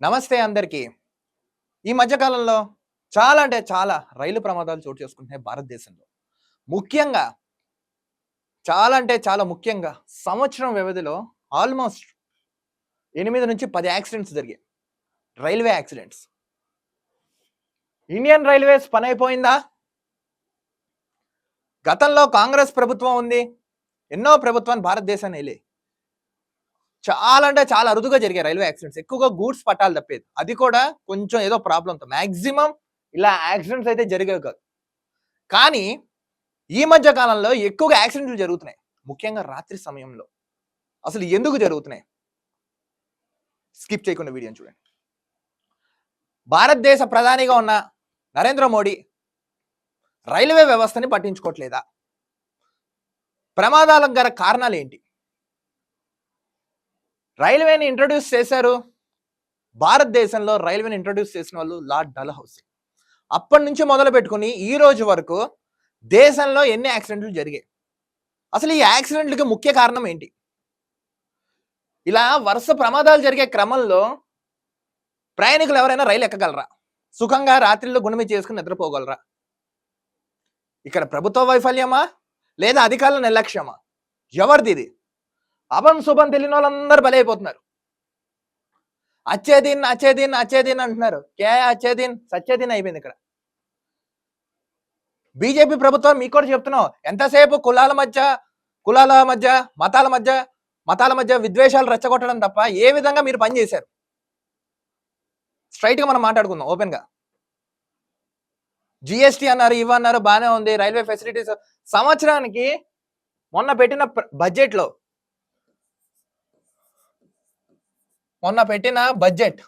నమస్తే అందరికీ. ఈ మధ్యకాలంలో చాలా అంటే చాలా రైలు ప్రమాదాలు చోటు చేసుకుంటున్నాయి భారతదేశంలో. ముఖ్యంగా చాలా అంటే చాలా ముఖ్యంగా సంవత్సరం వ్యవధిలో ఆల్మోస్ట్ ఎనిమిది నుంచి పది యాక్సిడెంట్స్ జరిగాయి. రైల్వే యాక్సిడెంట్స్ ఇండియన్ రైల్వేస్ పని అయిపోయిందా? గతంలో కాంగ్రెస్ ప్రభుత్వం ఉంది. ఎన్నో ప్రభుత్వాన్ని భారతదేశాన్ని వెళ్ళి చాలా అంటే చాలా అరుదుగా జరిగాయి రైల్వే యాక్సిడెంట్స్. ఎక్కువగా గూడ్స్ పట్టాలు తప్పేది. అది కూడా కొంచెం ఏదో ప్రాబ్లంతో మాక్సిమం ఇలా యాక్సిడెంట్స్ అయితే జరిగేవి కాదు. కానీ ఈ మధ్య కాలంలో ఎక్కువగా యాక్సిడెంట్లు జరుగుతున్నాయి. ముఖ్యంగా రాత్రి సమయంలో. అసలు ఎందుకు జరుగుతున్నాయి? స్కిప్ చేయకుండా వీడియోని చూడండి. భారతదేశ ప్రధానిగా ఉన్న నరేంద్ర మోడీ రైల్వే వ్యవస్థని పట్టించుకోవట్లేదా? ప్రమాదాలకు గల కారణాలు ఏంటి? రైల్వేని ఇంట్రడ్యూస్ చేశారు. భారతదేశంలో రైల్వేని ఇంట్రడ్యూస్ చేసిన వాళ్ళు లార్డ్ డల్ హౌస్ అప్పటి నుంచి మొదలు పెట్టుకుని ఈ రోజు వరకు దేశంలో ఎన్ని యాక్సిడెంట్లు జరిగాయి? అసలు ఈ యాక్సిడెంట్లకి ముఖ్య కారణం ఏంటి? ఇలా వరుస ప్రమాదాలు జరిగే క్రమంలో ప్రయాణికులు ఎవరైనా రైలు ఎక్కగలరా? సుఖంగా రాత్రిలో గుణమి చేసుకుని నిద్రపోగలరా? ఇక్కడ ప్రభుత్వ వైఫల్యమా? లేదా అధికారుల నిర్లక్ష్యమా? ఎవరిది ఇది? అభం శుభం తెలియని వాళ్ళందరూ బలైపోతున్నారు. అచ్చేదీన్ అచ్చేదీన్ అచ్చేదీన్ అంటున్నారు. కే అచ్చేదీన్? సచ్చేదిన్ అయిపోయింది ఇక్కడ. బీజేపీ ప్రభుత్వం మీకు కూడా చెప్తున్నాం. ఎంతసేపు కులాల మధ్య కులాల మధ్య మతాల మధ్య మతాల మధ్య విద్వేషాలు రెచ్చగొట్టడం తప్ప ఏ విధంగా మీరు పనిచేశారు స్ట్రైట్గా మనం మాట్లాడుకుందాం ఓపెన్గా జిఎస్టీ అన్నారు ఇవన్నారు బాగానే ఉంది. రైల్వే ఫెసిలిటీస్ సంవత్సరానికి మొన్న పెట్టిన బడ్జెట్లో లో మొన్న పెట్టిన బడ్జెట్.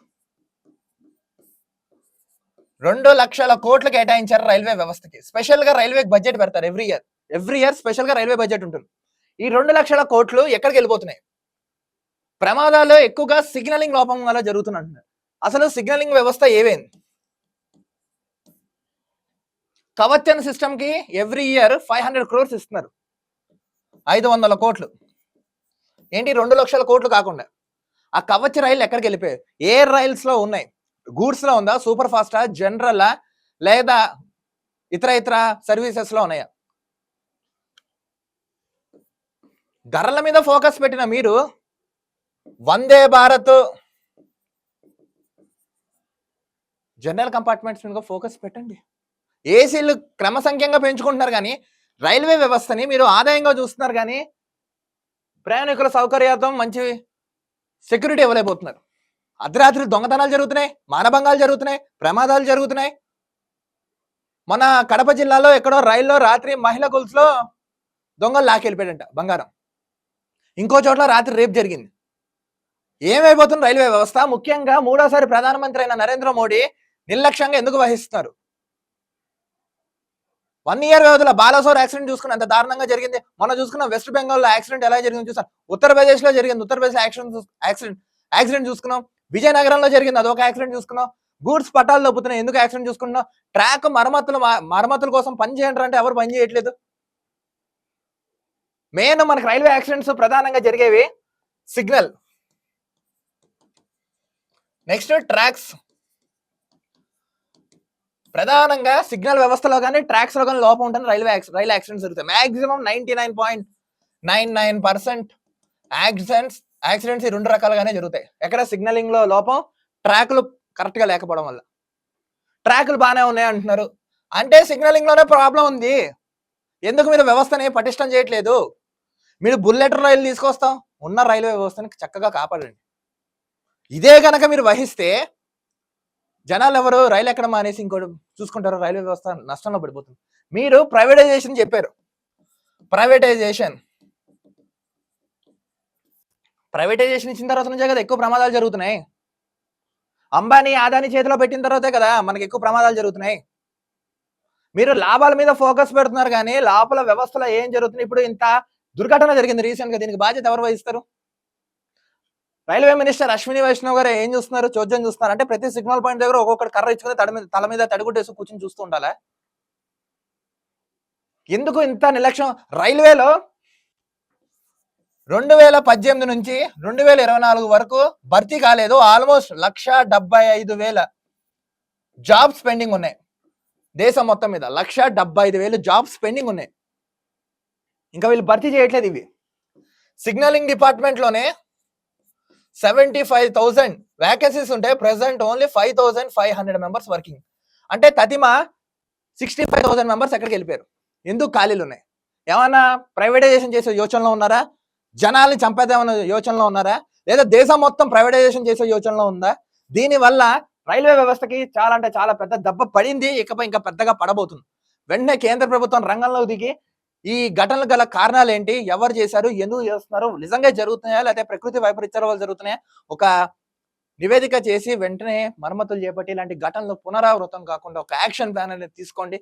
రెండు లక్షల కోట్లు కేటాయించారు రైల్వే వ్యవస్థకి. స్పెషల్గా రైల్వే బడ్జెట్ పెడతారు ఎవ్రీ ఇయర్. ఎవ్రీ ఇయర్ స్పెషల్గా రైల్వే బడ్జెట్ ఉంటుంది. ఈ రెండు లక్షల కోట్లు ఎక్కడికి వెళ్ళిపోతున్నాయి? ప్రమాదాలు ఎక్కువగా సిగ్నలింగ్ లోపం వల్ల జరుగుతున్నట్టున్నారు అసలు సిగ్నలింగ్ వ్యవస్థ ఏవేంది కవచన్ సిస్టమ్కి every year five hundred crores ఇస్తున్నారు. ఐదు వందల కోట్లు. ఏంటి రెండు లక్షల కోట్లు కాకుండా? ఆ కవచ రైలు ఎక్కడికి వెళ్ళిపోయాయి? ఏ రైల్స్లో ఉన్నాయి. గూడ్స్లో ఉందా? సూపర్ ఫాస్టా? జనరల్? లేదా ఇతర ఇతర సర్వీసెస్లో ఉన్నాయా? ధరల మీద ఫోకస్ పెట్టిన మీరు వందే భారత్ జనరల్ కంపార్ట్మెంట్స్ మీద ఫోకస్ పెట్టండి. ఏసీలు క్రమసంఖ్యంగా పెంచుకుంటున్నారు కానీ రైల్వే వ్యవస్థని మీరు ఆదాయంగా చూస్తున్నారు కానీ ప్రయాణికుల సౌకర్యార్థం మంచి సెక్యూరిటీ ఇవ్వలేకపోతున్నారు అర్ధరాత్రి దొంగతనాలు జరుగుతున్నాయి మానభంగాలు జరుగుతున్నాయి ప్రమాదాలు జరుగుతున్నాయి. మన కడప జిల్లాలో ఎక్కడో రైల్లో రాత్రి మహిళ గొలుసులో దొంగలు లాకెళ్ళిపోయాడంట బంగారం. ఇంకో చోట్ల రాత్రి రేపు జరిగింది. ఏమైపోతుంది రైల్వే వ్యవస్థ? ముఖ్యంగా మూడోసారి ప్రధానమంత్రి అయిన నరేంద్ర మోడీ నిర్లక్ష్యంగా ఎందుకు వహిస్తున్నారు? వన్ ఇయర్ వ్యవధిలో బాలాసోర్ యాక్సిడెంట్ చూసుకుని అంత దారుణంగా జరిగింది. మొన్న చూసుకున్న వెస్ట్ బెంగాల్లో యాక్సిడెంట్ ఎలా జరిగింది చూసాం ఉత్తరప్రదేశ్లో జరిగింది. ఉత్తరప్రదేశ్ యాక్సిడెంట్ యాక్సిడెంట్ యాక్సిడెంట్ చూసుకున్నాం. విజయనగరంలో జరిగింది. అదొక యాక్సిడెంట్ చూసుకున్నాం. గూడ్స్ పట్టాలు తప్పుతున్నాయి ఎందుకు యాక్సిడెంట్ చూసుకున్నాం ట్రాక్ మరమ్మతులు మరమ్మతుల కోసం పని చేయండి అంటే ఎవరు పని చేయట్లేదు. మెయిన్ మనకి రైల్వే యాక్సిడెంట్స్ ప్రధానంగా జరిగేవి సిగ్నల్ నెక్స్ట్ ట్రాక్స్ ప్రధానంగా సిగ్నల్ వ్యవస్థలో కానీ ట్రాక్స్లో కానీ లోపం ఉంటుంది రైల్వే రైలు యాక్సిడెంట్స్ జరుగుతాయి. Maximum ninety nine point nine nine percent accidents accidents రెండు రకాలుగానే జరుగుతాయి. ఎక్కడ సిగ్నలింగ్లో లోపం ట్రాక్లు కరెక్ట్గా లేకపోవడం వల్ల. ట్రాక్లు బాగానే ఉన్నాయి అంటున్నారు. అంటే సిగ్నలింగ్లోనే ప్రాబ్లం ఉంది. ఎందుకు మీరు వ్యవస్థని పటిష్టం చేయట్లేదు? మీరు బుల్లెట్ రైలు తీసుకొస్తాం. ఉన్న రైల్వే వ్యవస్థని చక్కగా కాపాడండి. ఇదే కనుక మీరు వహిస్తే జనాలు ఎవరు రైలు ఎక్కడ మానేసి ఇంకోటి చూసుకుంటారు రైల్వే వ్యవస్థ నష్టంలో పడిపోతుంది. మీరు ప్రైవేటైజేషన్ చెప్పారు. ప్రైవేటైజేషన్. ప్రైవేటైజేషన్ ఇచ్చిన తర్వాత నుంచే కదా ఎక్కువ ప్రమాదాలు జరుగుతున్నాయి. అంబానీ ఆదాని చేతిలో పెట్టిన తర్వాతే కదా మనకి ఎక్కువ ప్రమాదాలు జరుగుతున్నాయి. మీరు లాభాల మీద ఫోకస్ పెడుతున్నారు కానీ లోపల వ్యవస్థలో ఏం జరుగుతుంది? ఇప్పుడు ఇంత దుర్ఘటన జరిగింది రీసెంట్గా దీనికి బాధ్యత ఎవరు వహిస్తారు? రైల్వే మినిస్టర్ అశ్విని వైష్ణవ్ గారు ఏం చూస్తున్నారు? చోద్యం చూస్తున్నారు? అంటే ప్రతి సిగ్నల్ పాయింట్ దగ్గర ఒక్కొక్కటి కర్ర ఇచ్చుకుని తడి మీద తల మీద తడిగుడ్డేసి కూర్చొని చూస్తూ ఉండాలా? ఎందుకు ఇంత నిర్లక్ష్యం? రైల్వేలో రెండు వేల పద్దెనిమిది నుంచి రెండు వేల ఇరవై నాలుగు వరకు భర్తీ కాలేదు. ఆల్మోస్ట్ లక్ష డెబ్బై ఐదు వేల జాబ్స్ పెండింగ్ ఉన్నాయి. దేశం మొత్తం మీద లక్ష డెబ్బై ఐదు వేలు జాబ్స్ పెండింగ్ ఉన్నాయి. ఇంకా వీళ్ళు భర్తీ చేయట్లేదు ఇవి. సిగ్నలింగ్ డిపార్ట్మెంట్లోనే సెవెంటీ ఫైవ్ థౌసండ్ వ్యాకెన్సీస్ ఉంటాయి present only five thousand five hundred members working అంటే తతిమా సిక్స్టీ ఫైవ్ థౌసండ్ మెంబర్స్ ఎక్కడికి వెళ్ళిపోయారు? ఎందుకు ఖాళీలు ఉన్నాయి? ఏమన్నా ప్రైవేటైజేషన్ చేసే యోచనలో ఉన్నారా? జనాల్ని చంపేద్దామన్న యోచనలో ఉన్నారా? లేదా దేశం మొత్తం ప్రైవేటైజేషన్ చేసే యోచనలో ఉందా? దీనివల్ల రైల్వే వ్యవస్థకి చాలా అంటే చాలా పెద్ద దెబ్బ పడింది ఇకపై ఇంకా పెద్దగా పడబోతుంది. వెంటనే కేంద్ర ప్రభుత్వం రంగంలో దిగి ఈ ఘటనలు గల కారణాలు ఏంటి ఎవరు చేశారు? ఎందుకు చేస్తున్నారు? నిజంగా జరుగుతున్నాయా? లేకపోతే ప్రకృతి వైపరీత్యాల వల్ల జరుగుతున్నాయా? ఒక నివేదిక చేసి వెంటనే మరమ్మతులు చేపట్టి ఇలాంటి ఘటనలు పునరావృతం కాకుండా ఒక యాక్షన్ ప్లాన్ అనేది తీసుకోండి.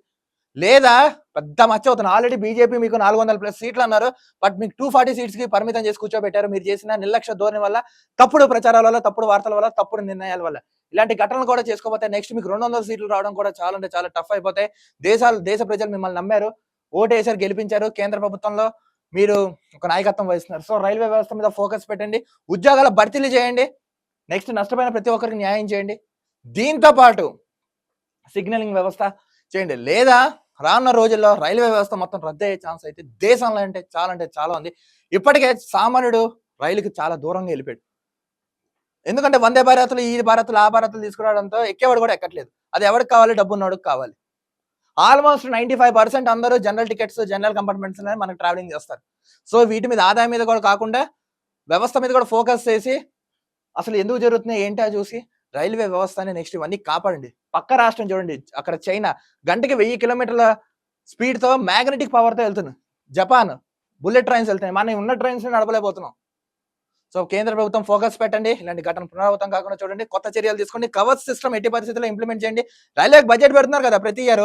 లేదా పెద్ద మచ్చ అవుతుంది. ఆల్రెడీ బీజేపీ మీకు నాలుగు వందల ప్లస్ సీట్లు అన్నారు. బట్ మీకు టూ ఫార్టీ సీట్స్కి పరిమితం చేసి కూర్చోబెట్టారు. మీరు చేసిన నిర్లక్ష్య ధోరణి వల్ల తప్పుడు ప్రచారాల వల్ల తప్పుడు వార్తల వల్ల తప్పుడు నిర్ణయాల వల్ల. ఇలాంటి ఘటనలు కూడా చేసుకోకపోతే నెక్స్ట్ మీకు రెండు వందల సీట్లు రావడం కూడా చాలా అంటే చాలా టఫ్ అయిపోతాయి. దేశాలు దేశ ప్రజలు మిమ్మల్ని నమ్మారు. ఓటేసారి గెలిపించారు కేంద్ర ప్రభుత్వంలో. మీరు ఒక నాయకత్వం వహిస్తున్నారు. సో రైల్వే వ్యవస్థ మీద ఫోకస్ పెట్టండి. ఉద్యోగాల భర్తీలు చేయండి. నెక్స్ట్ నష్టపోయిన ప్రతి ఒక్కరికి న్యాయం చేయండి. దీంతో పాటు సిగ్నలింగ్ వ్యవస్థ చేయండి. లేదా రానున్న రోజుల్లో రైల్వే వ్యవస్థ మొత్తం రద్దు అయ్యే ఛాన్స్ అయితే దేశంలో అంటే చాలా అంటే చాలా ఉంది. ఇప్పటికే సామాన్యుడు రైలుకి చాలా దూరంగా వెళ్ళిపోయాడు. ఎందుకంటే వందే భారత్లు ఈ భారత్లు ఆ భారత్లు తీసుకురావడంతో ఎక్కేవాడు కూడా ఎక్కట్లేదు. అది ఎవరికి కావాలి? డబ్బు ఉన్నవాడికి కావాలి. ఆల్మోస్ట్ నైంటీ ఫైవ్ పర్సెంట్ అందరూ జనరల్ టికెట్స్ జనరల్ కంపార్ట్మెంట్స్ మనకు ట్రావెలింగ్ చేస్తారు. సో వీటి మీద ఆదాయం మీద కూడా కాకుండా వ్యవస్థ మీద కూడా ఫోకస్ చేసి అసలు ఎందుకు జరుగుతున్నాయి ఏంటో చూసి రైల్వే వ్యవస్థని నెక్స్ట్ ఇవన్నీ కాపాడండి. పక్క రాష్ట్రం చూడండి అక్కడ చైనా గంటకి వెయ్యి కిలోమీటర్ల స్పీడ్తో మ్యాగ్నెటిక్ పవర్తో వెళ్తుంది. జపాన్ బుల్లెట్ ట్రైన్స్ వెళ్తున్నాయి. మనం ఉన్న ట్రైన్స్ నడపలేకపోతున్నాం. సో కేంద్ర ప్రభుత్వం ఫోకస్ పెట్టండి. ఇలాంటి ఘటన పునరావృతం కాకుండా చూడండి. కొత్త చర్యలు తీసుకోండి. కవర్ సిస్టమ్ ఎట్టి పరిస్థితుల్లో ఇంప్లిమెంట్ చేయండి. రైల్వేకి బడ్జెట్ పెడుతున్నారు కదా ప్రతి ఇయర్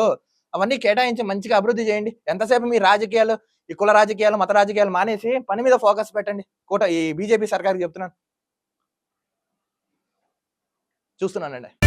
అవన్నీ కేటాయించి మంచిగా అభివృద్ధి చేయండి. ఎంతసేపు మీ రాజకీయాలు ఈ కుల రాజకీయాలు మత రాజకీయాలు మానేసి పని మీద ఫోకస్ పెట్టండి. కోట ఈ బీజేపీ సర్కార్కి చెప్తున్నాను. చూస్తున్నానండి.